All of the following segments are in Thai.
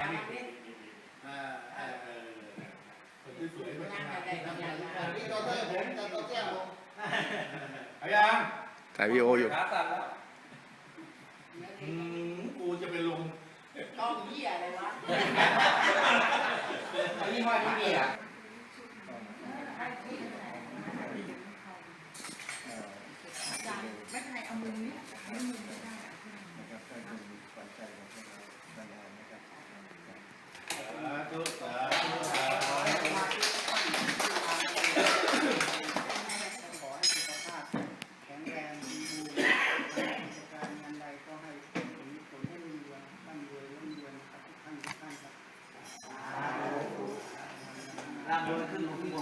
อ่าเออเออคนที่สวยมาทำงานนี่ตัวเต้ผมจะตัวเตี้ยผมเอายังถ่ายวีดีโออยู่ขาสั่นแล้วอืมกูจะไปลงต้องเหี้ยอะไรวะอันนี้ห้อยไม่มีอะไม่เป็นไรเอามือนี้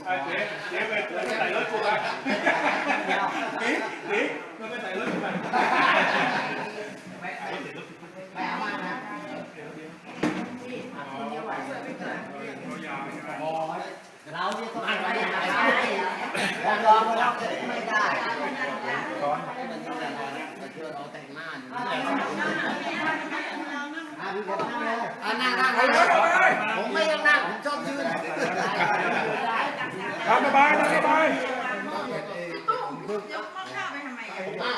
เจ๊เจ๊ไปไปใส่รถกูไปนี่นี่มันไปใส่รถกูไปไม่เอาไม่เอามานะอ๋อเราที่ต้องไรไม่ได้เราลองเราไม่ได้ร้อนให้มันต้องแต่งมาเชื่อเราแต่งหน้าอยู่อะพี่ผมนั่งเลยอะนั่งนั่งเลยผมไม่ยังนั่งผมชอบยืน ทำสบายทำสบายตุ้มยกข้อข้าวไปทำไมอะ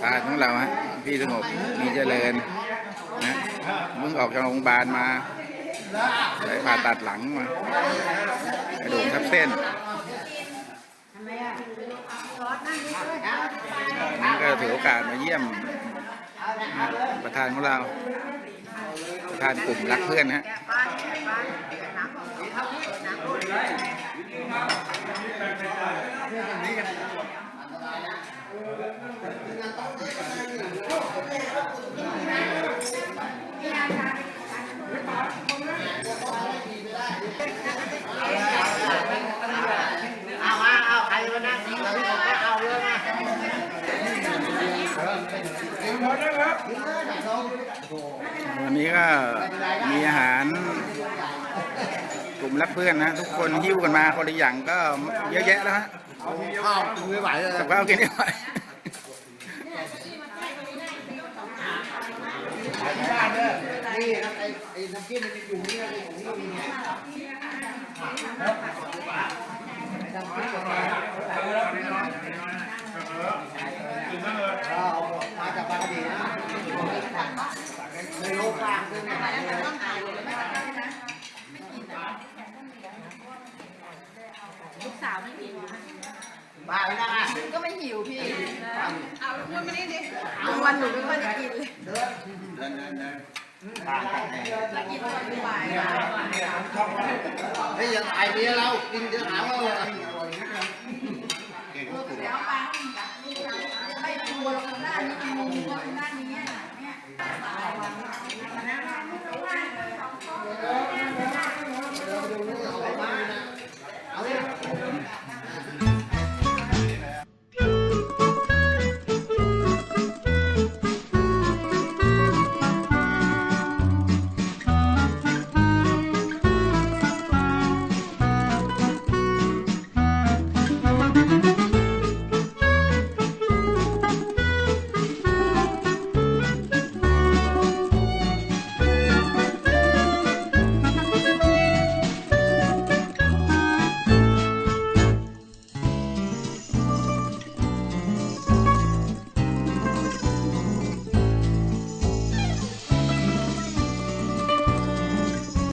สาของเราฮะพี่สงบมีเจริญนะมึงออกจากโรงพยาบาลมาไปผ่าตัดหลังมากระดูกทับเส้นนี่ก็ถือโอกาสมาเยี่ยม ประธานของเรา ประธานกลุ่มรักเพื่อนนะฮะ แกะปลาแกะปลาแกะน้ำออกน้ำรุ่น เอามาเอาใครมานั่งนี่เราผมก็เอาเลยมา วันนี้ก็มีอาหารกลุ่มรักเพื่อนนะ ทุกคนหิ้วกันมาคนละอย่างก็เยอะแยะแล้วฮะข้าวกินไม่ไหวเลยกับข้าวกินไม่ไหวนี่ไอ้ไอ้น้ำจิ้มมันอยู่นี่นะของนี่มีเนี่ยเอามาจากบางกะดีนะ ในโลกกลางด้วยนะต้องถ่ายเลยไม่ได้นะไม่กินอะลูกสาวไม่กินบ้าไปนะก็ไม่หิวพี่ เอาลูกมันมานี่ดิบางวันหนูไม่ค่อยได้กินเลยกินตอนบ่ายไอ้ยังไอเดียเรากินจะหาว่าวปังไม่กลัวลงหน้ากินมุมก็หน้า